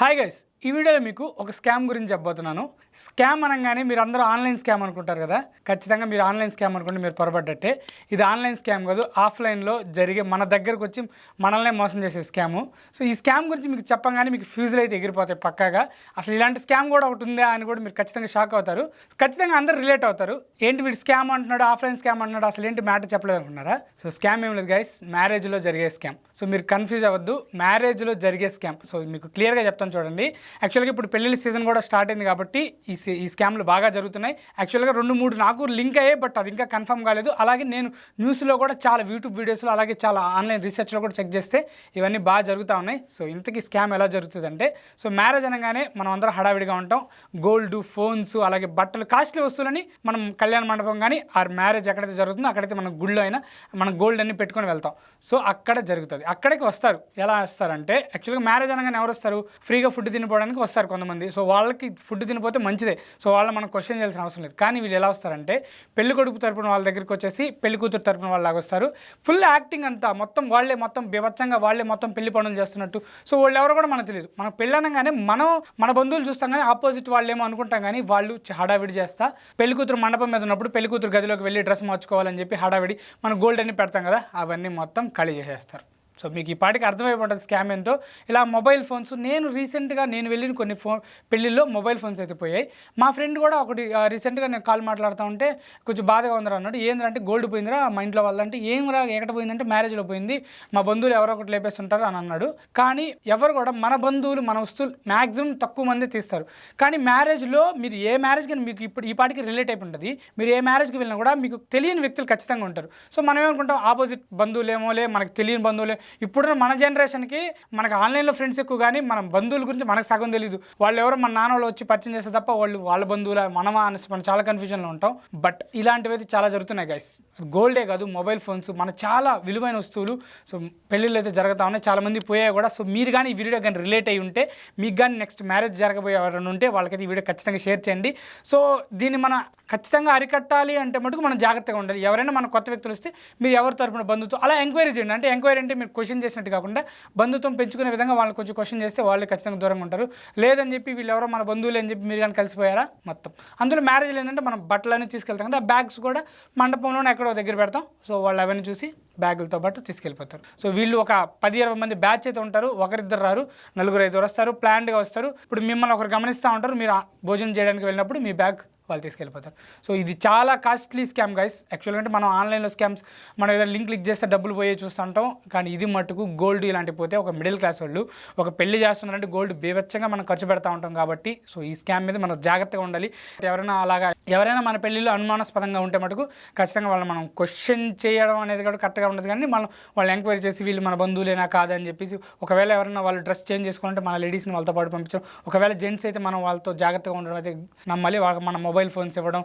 Hi guys ఈ వీడియోలో మీకు ఒక స్కామ్ గురించి చెప్పబోతున్నాను. స్కామ్ అనగానే మీరు అందరూ ఆన్లైన్ స్కామ్ అనుకుంటారు కదా? ఖచ్చితంగా మీరు ఆన్లైన్ స్కామ్ అనుకుంటే మీరు పొరపడ్డట్టే ఇది ఆన్లైన్ స్కామ్ కాదు ఆఫ్లైన్లో జరిగే మన దగ్గరకు వచ్చి మనల్నే మోసం చేసే స్కాము. సో ఈ స్కామ్ గురించి మీకు చెప్పగానే మీకు ఫ్యూజులు అయితే ఎగిరిపోతాయి పక్కాగా. అసలు ఇలాంటి స్కామ్ కూడా ఒకటి ఉందా అని కూడా మీరు ఖచ్చితంగా షాక్ అవుతారు. ఖచ్చితంగా అందరూ రిలేట్ అవుతారు. ఏంటి వీడు స్కామ్ అంటున్నాడు ఆఫ్లైన్ స్కామ్ అంటున్నాడు అసలు ఏంటి మ్యాటర్ చెప్పలేదు అనుకున్నారా సో స్కామ్ ఏం లేదు గైస్ మ్యారేజ్లో జరిగే స్కామ్. సో మీరు కన్ఫ్యూజ్ అవ్వద్దు మ్యారేజ్లో జరిగే స్కామ్. సో మీకు క్లియర్గా చెప్తాను చూడండి. యాక్చువల్గా ఇప్పుడు పెళ్ళిళ్ళ సీజన్ కూడా స్టార్ట్ అయింది కాబట్టి ఈ ఈ స్కామ్లు బాగా జరుగుతున్నాయి. యాక్చువల్గా రెండు మూడు నాకు లింక్ అయ్యాయి బట్ అది ఇంకా కన్ఫర్మ్ కాలేదు. అలాగే నేను న్యూస్లో కూడా చాలా యూట్యూబ్ వీడియోస్లో అలాగే చాలా ఆన్లైన్ రీసెర్చ్లో కూడా చెక్ చేస్తే ఇవన్నీ బాగా జరుగుతూ ఉన్నాయి. సో ఇంతకీ స్కామ్ ఎలా జరుగుతుందంటే సో మ్యారేజ్ అనగానే మనం అందరం హడావిడిగా ఉంటాం. గోల్డ్ ఫోన్స్ అలాగే బట్టలు కాస్ట్లీ వస్తువులని మనం కళ్యాణ మండపం కానీ ఆ మ్యారేజ్ ఎక్కడైతే జరుగుతుందో అక్కడైతే మన గుళ్ళో అయినా మనం గోల్డ్ అన్ని పెట్టుకొని వెళ్తాం. సో అక్కడ జరుగుతుంది. అక్కడికి వస్తారు. ఎలా వస్తారంటే యాక్చువల్గా మ్యారేజ్ అనగానే ఎవరు వస్తారు? ఫ్రీగా ఫుడ్ తినిపోవడానికి వస్తారు కొంతమంది. సో వాళ్ళకి ఫుడ్ తినిపోతే మంచిదే. సో వాళ్ళని మనం క్వశ్చన్ చేయాల్సిన అవసరం లేదు. కానీ వీళ్ళు ఎలా వస్తారంటే పెళ్ళి కొడుకు తరపున వాళ్ళ దగ్గరికి వచ్చేసి పెళ్ళి కూతురు తరపున వాళ్ళు లాగా వస్తారు. ఫుల్ యాక్టింగ్ అంతా మొత్తం వాళ్ళే మొత్తం బీభత్సంగా వాళ్ళే మొత్తం పెళ్ళి పనులు చేస్తున్నట్టు. సో వాళ్ళు ఎవరో కూడా మనకు తెలియదు. మనం పెళ్ళి అనగానే మనం మన బంధువులు చూస్తాం కానీ ఆపోజిట్ వాళ్ళు ఏమో అనుకుంటాం కానీ వాళ్ళు హడావిడి చేస్తా. పెళ్ళి కూతురు మండపం మీద ఉన్నప్పుడు పెళ్ళి కూతురు గదిలోకి వెళ్ళి డ్రెస్ మార్చుకోవాలని చెప్పి హడావిడి మన గోల్డ్ అన్ని పెడతాం కదా అవన్నీ మొత్తం ఖాళీ చేసేస్తారు. సో మీకు ఈ పాటికి అర్థమైపోతుంది స్కామ్ ఏంటో ఇలా మొబైల్ ఫోన్స్ నేను రీసెంట్గా నేను వెళ్ళిన కొన్ని ఫోన్ పెళ్ళిళ్ళలో మొబైల్ ఫోన్స్ అయితే పోయాయి. మా ఫ్రెండ్ కూడా ఒకటి రీసెంట్గా నేను కాల్ మాట్లాడుతూ ఉంటే కొంచెం బాధగా ఉందిరా అన్నాడు. ఏంద్రంటే గోల్డ్ పోయిందిరా మా ఇంట్లో వాళ్ళంటే ఏం రా ఎక్కడ పోయిందంటే మ్యారేజ్లో పోయింది మా బంధువులు ఎవరో ఒకటి లేపేస్తుంటారు అని అన్నాడు. కానీ ఎవరు కూడా మన బంధువులు మన వస్తువులు మ్యాక్సిమం తక్కువ మంది తీస్తారు. కానీ మ్యారేజ్లో మీరు ఏ మ్యారేజ్ కానీ మీకు ఇప్పుడు ఈ పాటికి రిలేట్ అయిపోయి ఉంటుంది. మీరు ఏ మ్యారేజ్కి వెళ్ళినా కూడా మీకు తెలియని వ్యక్తులు ఖచ్చితంగా ఉంటారు. సో మనం ఏమనుకుంటాం ఆపోజిట్ బంధువులేమోలే మనకు తెలియని బంధువులే ఇప్పుడున్న మన జనరేషన్కి మనకు ఆన్లైన్లో ఫ్రెండ్స్ ఎక్కువ కానీ మన బంధువుల గురించి మనకు సగం తెలియదు వాళ్ళు ఎవరో మన నాన్న వాళ్ళు వచ్చి పరిచయం చేస్తే తప్ప వాళ్ళు వాళ్ళ బంధువుల మనమా అనేసి మనం చాలా కన్ఫ్యూజన్లో ఉంటాం. బట్ ఇలాంటివి అయితే చాలా జరుగుతున్నాయి గైస్ గోల్డే కాదు మొబైల్ ఫోన్స్ మన చాలా విలువైన వస్తువులు. సో పెళ్ళిళ్ళు అయితే జరుగుతా ఉన్నాయి. చాలా మంది పోయాయి కూడా. సో మీరు కానీ ఈ వీడియో కానీ రిలేట్ అయి ఉంటే మీకు కానీ నెక్స్ట్ మ్యారేజ్ జరగబోయే ఎవరైనా ఉంటే వాళ్ళకైతే ఈ వీడియో ఖచ్చితంగా షేర్ చేయండి. సో దీన్ని మన ఖచ్చితంగా అరికట్టాలి అంటే మటుకు మనం జాగ్రత్తగా ఉండాలి. ఎవరైనా మన కొత్త వ్యక్తులు వస్తే మీరు ఎవరి తరపున బంధుత్వం అలా ఎంక్వైరీ చేయండి. అంటే ఎంక్వైరీ అంటే మీరు క్వశ్చన్ చేసినట్టు కాకుండా బంధుత్వం పెంచుకునే విధంగా వాళ్ళని కొంచెం క్వశ్చన్ చేస్తే వాళ్ళు ఖచ్చితంగా దూరంగా ఉంటారు. లేదని చెప్పి వీళ్ళు ఎవరో మన బంధువులు అని చెప్పి మీరు కానీ కలిసిపోయారా? మొత్తం. అందులో మ్యారేజ్ ఏంటంటే మనం బట్టలన్నీ తీసుకెళ్తాం కదా బ్యాగ్స్ కూడా మండపంలోనే ఎక్కడో దగ్గర పెడతాం. సో వాళ్ళు అవన్నీ చూసి బ్యాగులతో పాటు తీసుకెళ్ళిపోతారు. సో వీళ్ళు ఒక పది ఇరవై మంది బ్యాచ్ అయితే ఉంటారు. ఒకరిద్దరు రారు నలుగురు ఐదుగురు వస్తారు. ప్లాన్డ్గా వస్తారు. ఇప్పుడు మిమ్మల్ని ఒకరు గమనిస్తూ ఉంటారు. మీరు ఆ భోజనం చేయడానికి వెళ్ళినప్పుడు మీ బ్యాగ్ వాళ్ళు తీసుకెళ్ళిపోతారు. సో ఇది చాలా కాస్ట్లీ స్కామ్ గైస్ యాక్చువల్గా అంటే మనం ఆన్లైన్లో స్కామ్స్ మనం ఏదైనా లింక్ క్లిక్ చేస్తే డబ్బులు పోయే చూస్తుంటాం కానీ ఇది మట్టుకు గోల్డ్ ఇలాంటి పోతే ఒక మిడిల్ క్లాస్ వాళ్ళు ఒక పెళ్ళి చేస్తున్నారంటే గోల్డ్ బీభత్సంగా మనం ఖర్చు పెడతా ఉంటాం కాబట్టి సో ఈ స్కామ్ మీద మనం జాగ్రత్తగా ఉండాలి. ఎవరైనా అలాగా ఎవరైనా మన పెళ్ళిలో అనుమానాస్పదంగా ఉంటే మటుకు ఖచ్చితంగా వాళ్ళని మనం క్వశ్చన్ చేయడం అనేది కూడా కరెక్ట్గా ఉండదు. కానీ మనం వాళ్ళు ఎంక్వైరీ చేసి వీళ్ళు మన బంధువులేనా కాదని చెప్పేసి ఒకవేళ ఎవరైనా వాళ్ళు డ్రెస్ చేంజ్ చేసుకుంటే మన లేడీస్ని వాళ్ళతో పాటు పంపించడం. ఒకవేళ జెంట్స్ అయితే మనం వాళ్ళతో జాగ్రత్తగా ఉండడం అయితే నమ్మాలి. వాళ్ళకి మన మొబైల్ మొబైల్ ఫోన్స్ ఇవ్వడం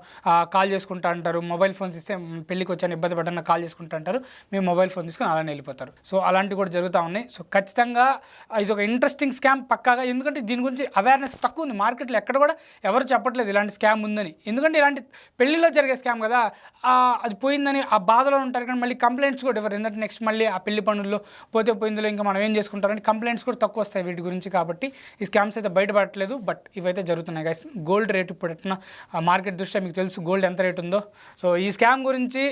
కాల్ చేసుకుంటా అంటారు. మొబైల్ ఫోన్స్ ఇస్తే పెళ్ళికి వచ్చాను ఇబ్బంది పడ్డాను కాల్ చేసుకుంటా అంటారు. మేము మొబైల్ ఫోన్ తీసుకొని అలానే వెళ్ళిపోతారు. సో అలాంటివి కూడా జరుగుతూ ఉన్నాయి. సో ఖచ్చితంగా ఇది ఒక ఇంట్రెస్టింగ్ స్కామ్ పక్కాగా. ఎందుకంటే దీని గురించి అవేర్నెస్ తక్కువ ఉంది. మార్కెట్లో ఎక్కడ కూడా ఎవరు చెప్పట్లేదు ఇలాంటి స్కామ్ ఉందని. ఎందుకంటే ఇలాంటి పెళ్ళిలో జరిగే స్కామ్ కదా అది పోయిందని ఆ బాధలో ఉంటారు కానీ మళ్ళీ కంప్లైంట్స్ కూడా ఇవ్వరు. ఎందుకంటే నెక్స్ట్ మళ్ళీ ఆ పెళ్ళి పనుల్లో పోతే పోయిందిలో ఇంకా మనం ఏం చేసుకుంటారని కంప్లైంట్స్ కూడా తక్కువ వస్తాయి వీటి గురించి కాబట్టి ఈ స్కామ్స్ అయితే బయటపడట్లేదు. బట్ ఇవైతే జరుగుతున్నాయి గైస్ గోల్డ్ రేట్ ఇప్పుడు ఎట్లా మార్కెట్ దృష్ట్యా మీకు తెలుసు గోల్డ్ ఎంత రేట్ ఉందో. సో ఈ స్కామ్ గురించి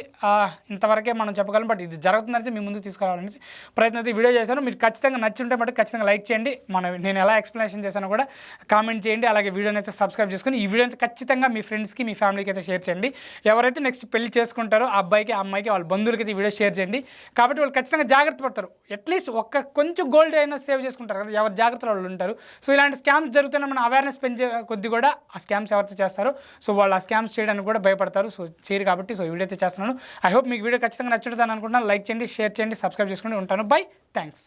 ఇంతవరకే మనం చెప్పగలం బట్ ఇది జరుగుతుందంటే మీ ముందుకు తీసుకురావాలని ప్రయత్నం అయితే వీడియో చేశాను. మీరు ఖచ్చితంగా నచ్చుంటే మటు ఖచ్చితంగా లైక్ చేయండి. మనం నేను ఎలా ఎక్స్ప్లెనేషన్ చేశానో కూడా కామెంట్ చేయండి. అలాగే వీడియోని అయితే సబ్స్క్రైబ్ చేసుకొని ఈ వీడియో అయితే ఖచ్చితంగా మీ ఫ్రెండ్స్కి మీ ఫ్యామిలీకి అయితే షేర్ చేయండి. ఎవరైతే నెక్స్ట్ పెళ్ళి చేసుకుంటారో ఆ అబ్బాయికి ఆ అమ్మాయికి వాళ్ళ బంధువులకి అయితే వీడియో షేర్ చేయండి. కాబట్టి వాళ్ళు ఖచ్చితంగా జాగ్రత్త పడతారు. అట్లీస్ట్ ఒక్క కొంచెం గోల్డ్ అయినా సేవ్ చేసుకుంటారు కదా ఎవరు జాగ్రత్తలు వాళ్ళు ఉంటారు. సో ఇలాంటి స్కామ్స్ జరుగుతున్న మన అవేర్నెస్ పెంచే కొద్ది కూడా ఆ స్కామ్స్ ఎవరితో చేస్తారో. సో వాళ్ళు ఆ స్కామ్స్ చేయడానికి కూడా భయపడతారు. సో చేయరు కాబట్టి సో ఈ వీడియో అయితే చేస్తున్నాను. ఐ హోప్ మీకు వీడియో ఖచ్చితంగా నచ్చుతుందని అనుకుంటున్నాను. లైక్ చేయండి షేర్ చేయండి సబ్స్క్రైబ్ చేసుకుని ఉంటాను. By thanks